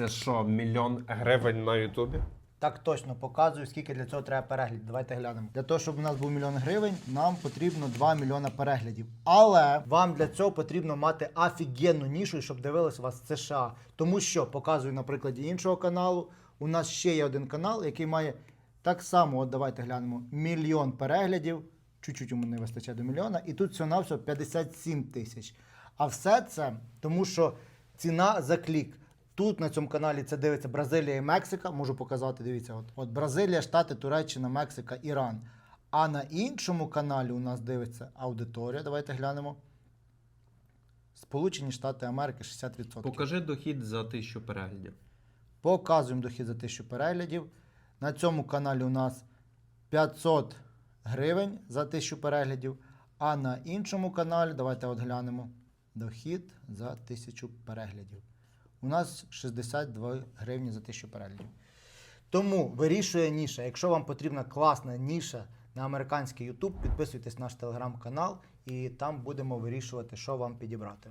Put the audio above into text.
Це що, мільйон гривень на Ютубі? Так точно показую, скільки для цього треба переглядів. Давайте глянемо. Для того, щоб у нас був мільйон гривень, нам потрібно 2 мільйона переглядів. Але вам для цього потрібно мати офігенну нішу, щоб дивились вас США. Тому що показую на прикладі іншого каналу. У нас ще є один канал, який має так само, от давайте глянемо, мільйон переглядів. Чуть-чуть йому не вистачає до мільйона. І тут всього на всього 57 тисяч. А все це тому, що ціна за клік. Тут на цьому каналі це дивиться Бразилія і Мексика. Можу показати. Дивіться, от, от Бразилія, Штати, Туреччина, Мексика, Іран. А на іншому каналі у нас дивиться аудиторія. Давайте глянемо. Сполучені Штати Америки 60%. Покажи дохід за тисячу переглядів. Показуємо дохід за 1000 переглядів. На цьому каналі у нас 500 гривень за 1000 переглядів. А на іншому каналі, давайте от глянемо. Дохід за 1000 переглядів. У нас 62 гривні за тисячу переглядів. Тому вирішує ніша. Якщо вам потрібна класна ніша на американський YouTube, підписуйтесь на наш телеграм-канал і там будемо вирішувати, що вам підібрати.